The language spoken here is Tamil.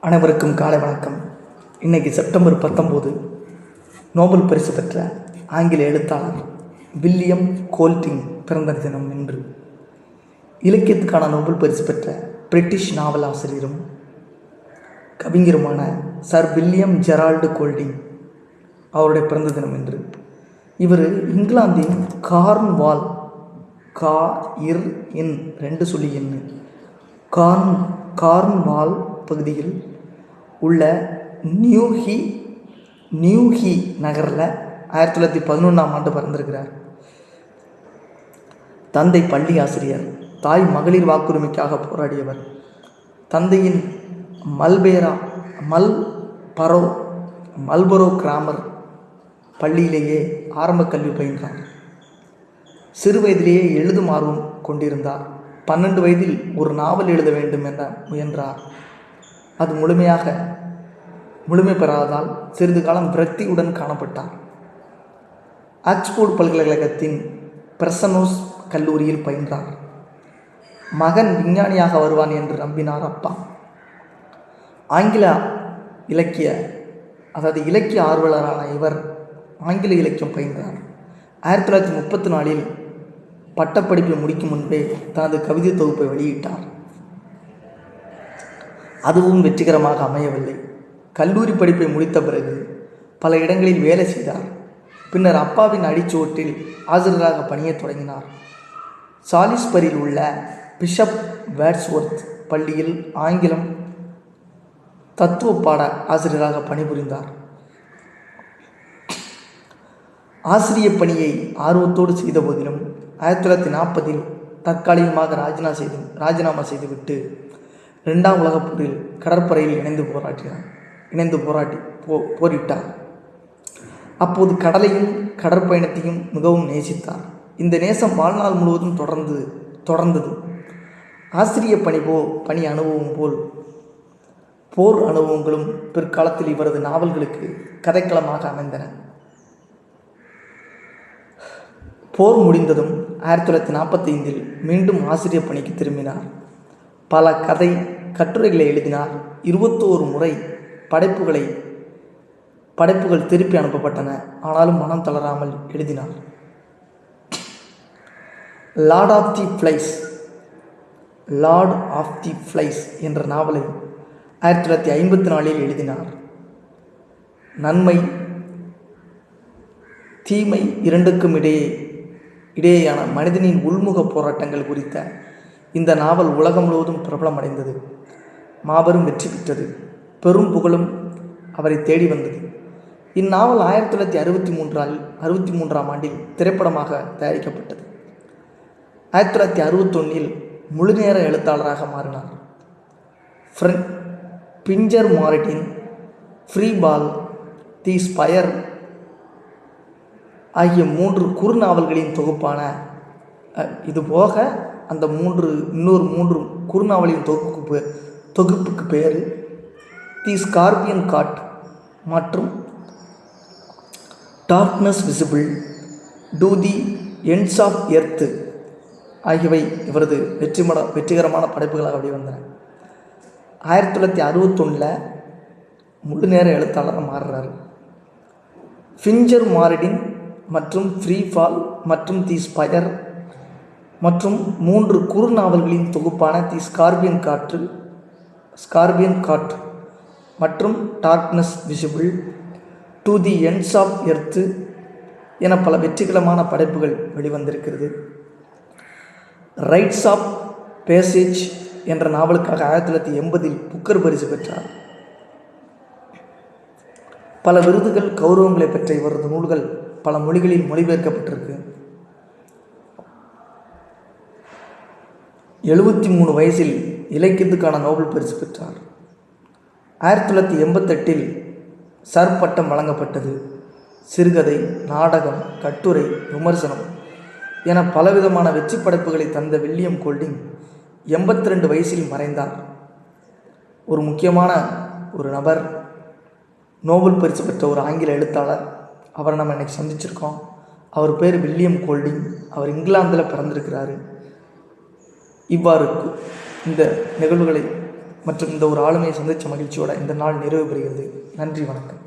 அனைவருக்கும் காலை வணக்கம். இன்னைக்கு செப்டம்பர் பத்தொம்போது நோபல் பரிசு பெற்ற ஆங்கில எழுத்தாளர் வில்லியம் கோல்டிங் பிறந்த தினம் என்று இலக்கியத்துக்கான நோபல் பரிசு பெற்ற பிரிட்டிஷ் நாவல் ஆசிரியரும் கவிஞருமான சர் வில்லியம் ஜெரால்டு கோல்டிங் அவருடைய பிறந்த தினம் என்று இவர் இங்கிலாந்தின் கார்ன்வால் கா இர் இன் ரெண்டு சொல்லி எண்ணு. கார்ன் கார்ன்வால் பகுதியில் உள்ள நியூஹி நியூஹி நகரில் ஆயிரத்தி தொள்ளாயிரத்தி பதினொன்றாம் ஆண்டு பிறந்திருக்கிறார். தந்தை பள்ளி ஆசிரியர் தாய் மகளிர் வாக்குரிமைக்காக போராடியவர். தந்தையின் மல்பேரா மல் பரோ மல்பரோ கிராமர் பள்ளியிலேயே ஆரம்ப கல்வி பயின்றார். சிறு வயதிலேயே எழுதும் ஆர்வம் கொண்டிருந்தார். பன்னெண்டு வயதில் ஒரு நாவல் எழுத வேண்டும் என முயன்றார். அது முழுமையாக முழுமை பெறாததால் சிறிது காலம் விரக்தியுடன் காணப்பட்டார். ஆக்ஸ்போர்ட் பல்கலைக்கழகத்தின் பிரசனோஸ் கல்லூரியில் பயின்றார். மகன் விஞ்ஞானியாக வருவான் என்று நம்பினார் அப்பா. ஆங்கில இலக்கிய அதாவது இலக்கிய ஆர்வலரான இவர் ஆங்கில இலக்கியம் பயின்றார். ஆயிரத்தி தொள்ளாயிரத்தி முப்பத்தி நாலில் பட்டப்படிப்பை முடிக்கும் முன்பே தனது கவிதை தொகுப்பை வெளியிட்டார். அதுவும் வெற்றிகரமாக அமையவில்லை. கல்லூரி படிப்பை முடித்த பிறகு பல இடங்களில் வேலை செய்தார். பின்னர் அப்பாவின் அடிச்சுவட்டில் ஆசிரியராக பணியத் தொடங்கினார். சாலிஸ்பரியில் உள்ள பிஷப் வேட்ஸ்வொர்த் பள்ளியில் ஆங்கிலம் தத்துவ பாட ஆசிரியராக பணிபுரிந்தார். ஆசிரிய பணியை ஆர்வத்தோடு செய்த போதிலும் ஆயிரத்தி தொள்ளாயிரத்தி நாற்பதில் தற்காலிகமாக ராஜினா செய்து ராஜினாமா செய்துவிட்டு ரெண்டாம் உலகப் போரில் கடற்படையில் இணைந்து போராட்டினார் இணைந்து போராட்டி போ போரிட்டார் அப்போது கடலையும் கடற்பயணத்தையும் மிகவும் நேசித்தார் இந்த நேசம் வாழ்நாள் முழுவதும் தொடர்ந்து தொடர்ந்தது. ஆசிரிய பணி போ பணி அனுபவம் போல் போர் அனுபவங்களும் பிற்காலத்தில் இவரது நாவல்களுக்கு கதைக்களமாக அமைந்தன. போர் முடிந்ததும் ஆயிரத்தி தொள்ளாயிரத்தி நாற்பத்தைந்தில் மீண்டும் ஆசிரியர் பணிக்கு திரும்பினார். பல கதை கட்டுரைகளை எழுதினார். இருபத்தோரு முறை படைப்புகளை படைப்புகள் திருப்பி அனுப்பப்பட்டன. ஆனாலும் மனம் தளராமல் எழுதினார். Lord of the flies lord of the flies என்ற நாவலை ஆயிரத்தி தொள்ளாயிரத்தி ஐம்பத்தி நாலில் எழுதினார். நன்மை தீமை இரண்டுக்கும் இடையே இடையேயான மனிதனின் உள்முக போராட்டங்கள் குறித்த இந்த நாவல் உலகம் முழுவதும் பிரபலமடைந்தது. மாபெரும் வெற்றி பெற்றது. பெரும் புகழும் அவரை தேடி வந்தது. இந்நாவல் ஆயிரத்தி தொள்ளாயிரத்தி அறுபத்தி மூன்றால் அறுபத்தி மூன்றாம் ஆண்டில் திரைப்படமாக தயாரிக்கப்பட்டது. ஆயிரத்தி தொள்ளாயிரத்தி அறுபத்தொன்னில் முழுநேர எழுத்தாளராக மாறினார். Friend Pincher Martin free fall the spire ஆகிய மூன்று குறுநாவல்களின் தொகுப்பான இதுபோக இது போக அந்த மூன்று இன்னொரு மூன்று குறுநாவலின் தொகுப்பு தொகுப்புக்கு பேர் தி ஸ்கார்பியன் காட் மற்றும் darkness visible to the ends of earth ஆகியவை இவரது வெற்றிமட வெற்றிகரமான படைப்புகளாக வெளிவந்தன ஆயிரத்தி தொள்ளாயிரத்தி அறுபத்தொன்னில் முழு நேர எழுத்தாளராக மாறுறாரு. ஃபிஞ்சர் மாரிடின் மற்றும் ஃப்ரீ ஃபால் மற்றும் தி ஸ்பயர் மற்றும் மூன்று குறுநாவல்களின் தொகுப்பான தி ஸ்கார்பியன் காற்று ஸ்கார்பியன் காட் மற்றும் darkness visible to the ends of earth என பல வெற்றிகரமான படைப்புகள் வெளிவந்திருக்கிறது. ரைட்ஸ் ஆஃப் பேசேஜ் என்ற நாவலுக்காக ஆயிரத்தி தொள்ளாயிரத்தி எண்பதில் புக்கர் பரிசு பெற்றார். பல விருதுகள் கௌரவங்களை பெற்ற இவரது நூல்கள் பல மொழிகளில் மொழிபெயர்க்கப்பட்டிருக்கு. எழுபத்தி மூணு வயசில் இலக்கியத்துக்கான நோபல் பரிசு பெற்றார். ஆயிரத்தி தொள்ளாயிரத்தி எண்பத்தெட்டில் சர் பட்டம் வழங்கப்பட்டது. சிறுகதை நாடகம் கட்டுரை விமர்சனம் என பலவிதமான வெற்றி படைப்புகளை தந்த வில்லியம் கோல்டிங் எண்பத்தி ரெண்டு வயசில் மறைந்தார். ஒரு முக்கியமான ஒரு நபர் நோபல் பரிசு பெற்ற ஒரு ஆங்கில எழுத்தாளர். அவரை நம்ம இன்றைக்கி சந்திச்சிருக்கோம். அவர் பேர் வில்லியம் கோல்டிங். அவர் இங்கிலாந்தில் பிறந்திருக்கிறாரு. இவ்வாறு இந்த நிகழ்வுகளை மற்றும் இந்த ஒரு ஆளுமையை சந்தித்த மகிழ்ச்சியோட இந்த நாள் நிறைவு பெறுகிறது. நன்றி வணக்கம்.